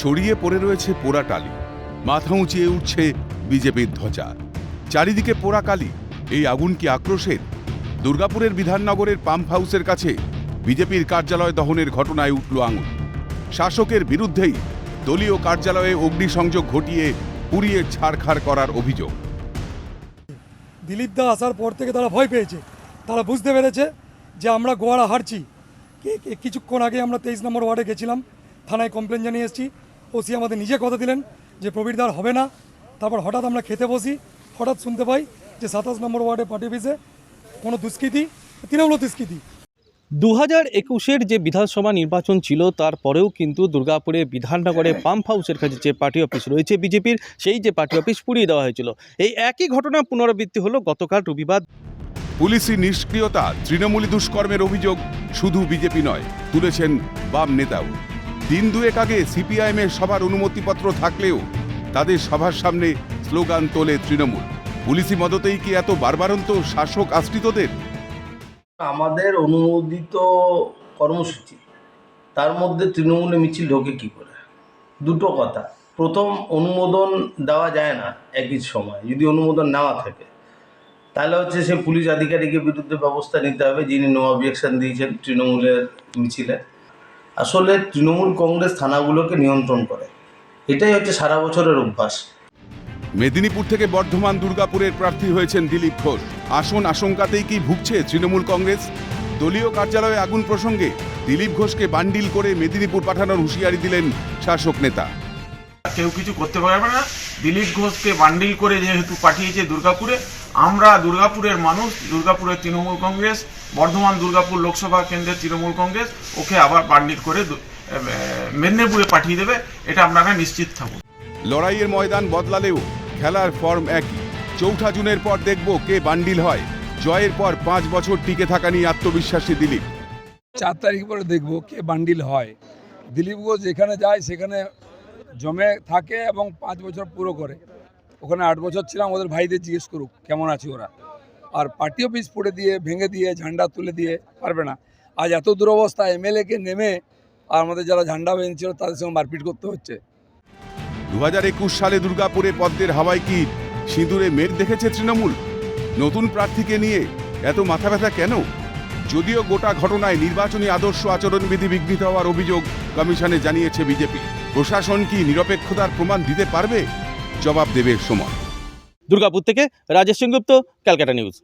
ছড়িয়ে পড়ে রয়েছে পোড়া টালি। মাথা উঁচিয়ে উঠছে বিজেপির ধ্বজা। চারিদিকে পোড়া কালি। এই আগুন কি আক্রোশের। দুর্গাপুরের বিধাননগরের পাম্প হাউসের কাছে বিজেপির কার্যালয় দহনের ঘটনায় উঠল আঙুল। শাসকের বিরুদ্ধেই দলীয় কার্যালয়ে অগ্নিসংযোগ ঘটিয়ে পুড়িয়ে ছাড়খাড় করার অভিযোগ। দিলীপ দা আসার পর থেকে তারা ভয় পেয়েছে। তারা বুঝতে পেরেছে যে আমরা গোয়ারা হারছি। কিছুক্ষণ আগে আমরা তেইশ নম্বর ওয়ার্ডে গেছিলাম। থানায় কমপ্লেন জানিয়ে এসেছি। ওসি আমাদের নিজে কথা দিলেন যে প্রবীরদার হবে না। তারপর হঠাৎ আমরা খেতে বসি হঠাৎ শুনতে পাই যে সাতাশ নম্বর ওয়ার্ডে পার্টি অফিসে কোনো দুষ্কৃতি তৃণমূল দুষ্কৃতি। দু হাজার একুশের যে বিধানসভা নির্বাচন ছিল তারপরেও কিন্তু দুর্গাপুরে বিধাননগরে পাম্প হাউসের কাছে যে পার্টি অফিস রয়েছে বিজেপির সেই যে পার্টি অফিস পুড়িয়ে দেওয়া হয়েছিল। এই একই ঘটনা পুনরাবৃত্তি হলো গতকাল রবিবার। পুলিশি নিষ্ক্রিয়তা তৃণমূলী দুষ্কর্মের অভিযোগ শুধু বিজেপি নয় তুলেছেন বাম নেতাও। দিন দুয়েক আগে সিপিআইএমের সভার অনুমতিপত্র থাকলেও তাদের সভার সামনে স্লোগান তোলে তৃণমূল। পুলিশি মদতেই কি এত বারবারন্ত শাসক আশ্রিতদের? আমাদের অনুমোদিত কর্মসূচি, তার মধ্যে তৃণমূলে মিছিল ঢোকে কী করে? দুটো কথা। প্রথম, অনুমোদন দেওয়া যায় না একই সময়, যদি অনুমোদন নেওয়া থাকে। তাহলে হচ্ছে সে পুলিশ আধিকারিকের বিরুদ্ধে ব্যবস্থা নিতে হবে, যিনি নো অবজেকশন দিয়েছেন তৃণমূলের মিছিলে। আসলে তৃণমূল কংগ্রেস থানাগুলোকে নিয়ন্ত্রণ করে। এটাই হচ্ছে সারা বছরের অভ্যাস। মেদিনীপুর থেকে বর্ধমান দুর্গাপুরের প্রার্থী হয়েছেন দিলীপ ঘোষ। আসন আশঙ্কাতেই কি ভুগছে তৃণমূল কংগ্রেস? দলীয় কার্যালয়ে আগুন প্রসঙ্গে দিলীপ ঘোষকে বান্ডিল করে মেদিনীপুর পাঠানোর হুঁশিয়ারি দিলেন শাসক নেতা। কেউ কিছু করতে পারবে না। দিলীপ ঘোষকে বান্ডিল করে যেহেতু পাঠিয়েছে দুর্গাপুরে আমরা দুর্গাপুরের মানুষ দুর্গাপুরের তৃণমূল কংগ্রেস বর্ধমান দুর্গাপুর লোকসভা কেন্দ্রের তৃণমূল কংগ্রেস ওকে আবার বান্ডিল করে মেদিনীপুরে পাঠিয়ে দেবে এটা আপনারা নিশ্চিত থাকুন। লড়াইয়ের ময়দান বদলালেও খেলার ফর্ম একই। চৌঠা জুনের পর দেখব কে বান্ডিল হয়। জয়ের পর পাঁচ বছর টিকে থাকা নিয়ে আত্মবিশ্বাসী দিলীপ। চার তারিখ পরে দেখব কে বান্ডিল হয়। দিলীপ ঘোষ যেখানে যায় সেখানে জমে থাকে এবং পাঁচ বছর পুরো করে। ওখানে আট বছর ছিলাম, ওদের ভাইদের জিজ্ঞেস করুক, কেমন আছে ওরা? আর পার্টি অফিস পড়ে দিয়ে, ভেঙে দিয়ে, ঝান্ডা তুলে দিয়ে পারবে না। আজ এত দুরবস্থা এমএলএকে নেমে আর আমাদের যারা ঝান্ডা বেঁধেছিল তাদের সঙ্গে মারপিট করতে হচ্ছে। দু হাজার একুশ সালে দুর্গাপুরে পদ্মের হাওয়ায় কি সিঁদুরে মেঘ দেখেছে তৃণমূল? নতুন প্রার্থীকে নিয়ে এত মাথা ব্যথা কেন? যদিও গোটা ঘটনায় নির্বাচনী আদর্শ আচরণবিধি বিঘ্নিত হওয়ার অভিযোগ কমিশনে জানিয়েছে বিজেপি। প্রশাসন কি নিরপেক্ষতার প্রমাণ দিতে পারবে? জবাব দেবে সময় দুর্গাপুর থেকে রাজেশ সিংগুপ্ত ক্যালকাটা নিউজ।